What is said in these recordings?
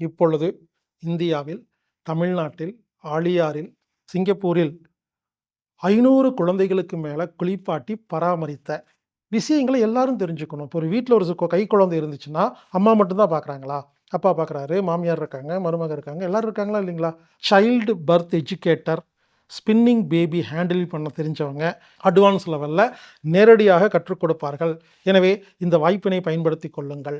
இப்பொழுது இந்தியாவில் தமிழ்நாட்டில் ஆழியாரில் சிங்கப்பூரில் ஐநூறு குழந்தைகளுக்கு மேலே குளிப்பாட்டி பராமரித்த விஷயங்களை எல்லாரும் தெரிஞ்சுக்கணும். இப்போ ஒரு வீட்டில் ஒரு கை குழந்தை இருந்துச்சுன்னா அம்மா மட்டும்தான் பார்க்குறாங்களா அப்பா பார்க்குறாரு மாமியார் இருக்காங்க மருமக இருக்காங்க எல்லாரும் இருக்காங்களா இல்லைங்களா? Child birth educator spinning baby handle பண்ண தெரிஞ்சவங்க அட்வான்ஸ் லெவலில் நேரடியாக கற்றுக் கொடுப்பார்கள். எனவே இந்த வாய்ப்பினை பயன்படுத்தி கொள்ளுங்கள்.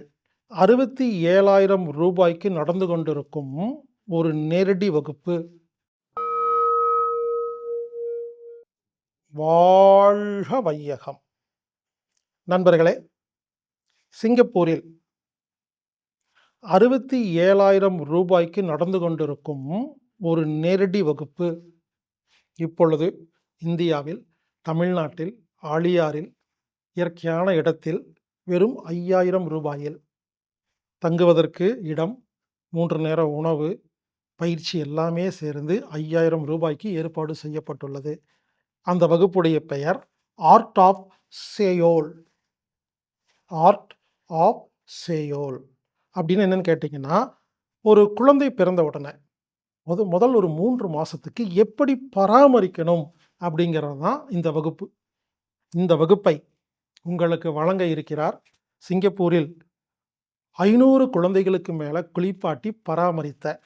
அறுபத்தி ஏழாயிரம் ரூபாய்க்கு நடந்து கொண்டிருக்கும் ஒரு நேரடி வகுப்பு. வாழ்க வையகம். நண்பர்களே சிங்கப்பூரில் அறுபத்தி ஏழாயிரம் ரூபாய்க்கு நடந்து கொண்டிருக்கும் ஒரு நேரடி வகுப்பு. இப்பொழுது இந்தியாவில் தமிழ்நாட்டில் ஆழியாரில் இயற்கையான இடத்தில் வெறும் ஐயாயிரம் ரூபாயில் தங்குவதற்கு இடம் மூன்று நேர உணவு பயிற்சி எல்லாமே சேர்ந்து ஐயாயிரம் ரூபாய்க்கு ஏற்பாடு செய்யப்பட்டுள்ளது. அந்த வகுப்புடைய பெயர் art of Seoul art of Seoul அப்படின்னு என்னன்னு கேட்டிங்கன்னா ஒரு குழந்தை பிறந்த உடனே முத முதல் ஒரு மூன்று மாதத்துக்கு எப்படி பராமரிக்கணும் அப்படிங்கிறது தான் இந்த வகுப்பு. இந்த வகுப்பை உங்களுக்கு வழங்க இருக்கிறார் சிங்கப்பூரில் ஐநூறு குழந்தைகளுக்கு மேலே குளிப்பாட்டி பராமரித்த.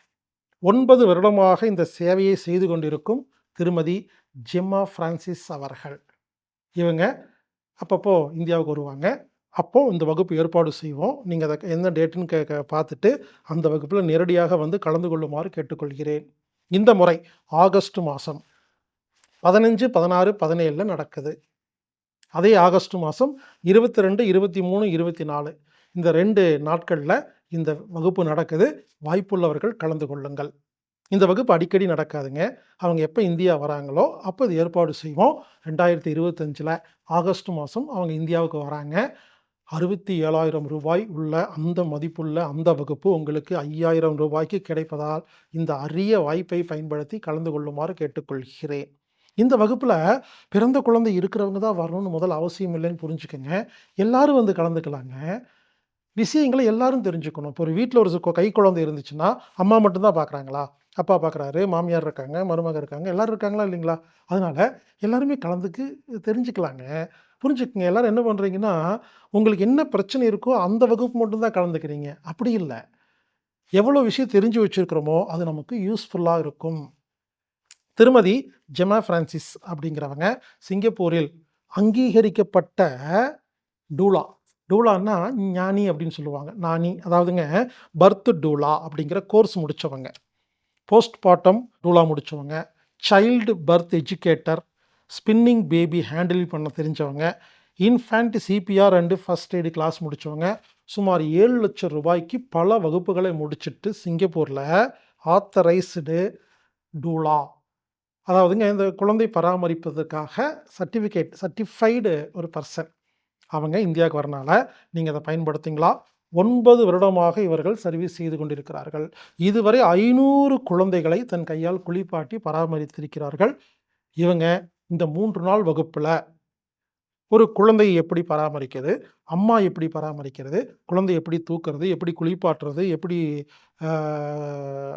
ஒன்பது வருடமாக இந்த சேவையை செய்து கொண்டிருக்கும் திருமதி ஜெம்மா பிரான்சிஸ் அவர்கள். இவங்க அப்பப்போ இந்தியாவுக்கு வருவாங்க. அப்போது இந்த வகுப்பு ஏற்பாடு செய்வோம். நீங்கள் அதை எந்த டேட்டுன்னு கே கே- பார்த்துட்டு அந்த வகுப்பில் நேரடியாக வந்து கலந்து கொள்ளுமாறு கேட்டுக்கொள்கிறேன். இந்த முறை ஆகஸ்ட் மாதம் பதினஞ்சு பதினாறு பதினேழில் நடக்குது. அதே ஆகஸ்ட் மாதம் இருபத்தி ரெண்டு இருபத்தி மூணு இருபத்தி நாலு. இந்த ரெண்டு நாட்களில் இந்த வகுப்பு நடக்குது. வாய்ப்புள்ளவர்கள் கலந்து கொள்ளுங்கள். இந்த வகுப்பு அடிக்கடி நடக்காதுங்க. அவங்க எப்போ இந்தியா வராங்களோ அப்போ இது ஏற்பாடு செய்வோம். ரெண்டாயிரத்தி இருபத்தஞ்சில் ஆகஸ்ட் மாதம் அவங்க இந்தியாவுக்கு வராங்க. அறுபத்தி ஏழாயிரம் ரூபாய் உள்ள அந்த மதிப்புள்ள அந்த வகுப்பு உங்களுக்கு ஐயாயிரம் ரூபாய்க்கு கிடைப்பதால் இந்த அரிய வாய்ப்பை பயன்படுத்தி கலந்து கொள்ளுமாறு கேட்டுக்கொள்கிறேன். இந்த வகுப்பில் பிறந்த குழந்தை இருக்கிறவங்க தான் வரணும்னு முதல் அவசியம் இல்லைன்னு புரிஞ்சுக்கோங்க. எல்லாரும் வந்து கலந்துக்கலாங்க. விஷயங்களை எல்லாரும் தெரிஞ்சுக்கணும். இப்போ ஒரு வீட்டில் ஒரு கை குழந்தை இருந்துச்சுன்னா அம்மா மட்டும்தான் பார்க்குறாங்களா அப்பா பார்க்குறாரு மாமியார் இருக்காங்க மருமக இருக்காங்க எல்லோரும் இருக்காங்களா இல்லைங்களா? அதனால் எல்லாருமே கலந்துக்கு தெரிஞ்சுக்கலாங்க. புரிஞ்சுக்கங்க. எல்லாரும் என்ன பண்ணுறீங்கன்னா உங்களுக்கு என்ன பிரச்சனை இருக்கோ அந்த வகுப்பு மட்டும்தான் கலந்துக்கிறீங்க. அப்படி இல்லை. எவ்வளோ விஷயம் தெரிஞ்சு வச்சுருக்கிறோமோ அது நமக்கு யூஸ்ஃபுல்லாக இருக்கும். திருமதி ஜெமா ஃப்ரான்சிஸ் அப்படிங்கிறவங்க சிங்கப்பூரில் அங்கீகரிக்கப்பட்ட டூலா. டூலான்னா ஞானி அப்படின்னு சொல்லுவாங்க. நானி அதாவதுங்க பர்த் டூலா அப்படிங்கிற கோர்ஸ் முடித்தவங்க போஸ்ட் பார்ட்டம் டூலா முடித்தவங்க child birth educator spinning baby handle பண்ண தெரிஞ்சவங்க. Infant CPR and first aid class முடித்தவங்க சுமார் ஏழு லட்சம் ரூபாய்க்கு பல வகுப்புகளை முடிச்சுட்டு சிங்கப்பூரில் ஆத்தரைஸ்டு டூலா. அதாவதுங்க இந்த குழந்தை பராமரிப்பதற்காக சர்டிஃபிகேட் சர்டிஃபைடு ஒரு பர்சன் அவங்க இந்தியாவுக்கு வரனால நீங்கள் அதை பயன்படுத்திங்களா ஒன்பது வருடமாக இவர்கள் சர்வீஸ் செய்து கொண்டிருக்கிறார்கள். இதுவரை ஐநூறு குழந்தைகளை தன் கையால் குளிப்பாட்டி பராமரித்திருக்கிறார்கள். இவங்க இந்த மூன்று நாள் வகுப்பில் ஒரு குழந்தையை எப்படி பராமரிக்கிறது? அம்மா எப்படி பராமரிக்கிறது? குழந்தை எப்படி தூக்குறது? எப்படி குளிப்பாட்டுறது? எப்படி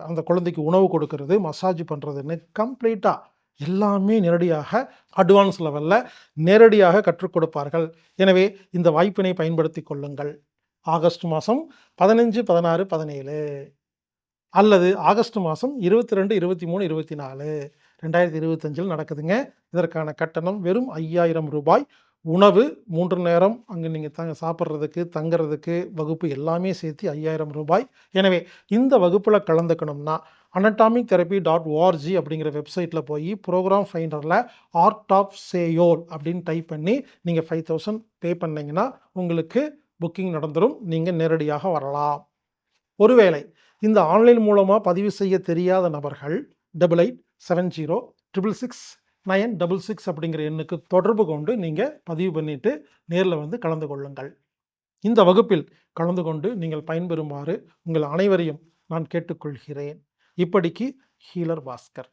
அந்த குழந்தைக்கு உணவு கொடுக்கறது? மசாஜ் பண்ணுறதுன்னு கம்ப்ளீட்டாக எல்லாமே நேரடியாக அட்வான்ஸ் லெவலில் நேரடியாக கற்றுக் கொடுப்பார்கள். எனவே இந்த வாய்ப்பினை பயன்படுத்தி கொள்ளுங்கள். ஆகஸ்ட் மாதம் பதினஞ்சு பதினாறு பதினேழு அல்லது ஆகஸ்ட் மாதம் இருபத்தி ரெண்டு இருபத்தி மூணு இருபத்தி நாலு ரெண்டாயிரத்தி இருபத்தஞ்சில் நடக்குதுங்க. இதற்கான கட்டணம் வெறும் ஐயாயிரம் ரூபாய். உணவு மூன்று நேரம் அங்கே நீங்கள் தங்க சாப்பிட்றதுக்கு தங்குறதுக்கு வகுப்பு எல்லாமே சேர்த்து ஐயாயிரம் ரூபாய். எனவே இந்த வகுப்பில் கலந்துக்கணும்னா அனட்டாமிக் தெரப்பி டாட் ஓஆர்ஜி அப்படிங்கிற வெப்சைட்டில் போய் ப்ரோக்ராம் ஃபைண்டரில் ஆர்ட் ஆஃப் சேயோல் அப்படின்னு டைப் பண்ணி நீங்கள் ஃபைவ் தௌசண்ட் பே பண்ணிங்கன்னா உங்களுக்கு புக்கிங் நடந்துடும் நீங்கள் நேரடியாக வரலாம். ஒருவேளை இந்த ஆன்லைன் மூலமாக பதிவு செய்ய தெரியாத நபர்கள் double eight seven zero triple six nine double six அப்படிங்கிற எண்ணுக்கு தொடர்பு கொண்டு நீங்கள் பதிவு பண்ணிவிட்டு நேரில் வந்து கலந்து கொள்ளுங்கள். இந்த வகுப்பில் கலந்து கொண்டு நீங்கள் பயன்பெறுமாறு உங்கள் அனைவரையும் நான் கேட்டுக்கொள்கிறேன். इपड़की हीलर भास्कर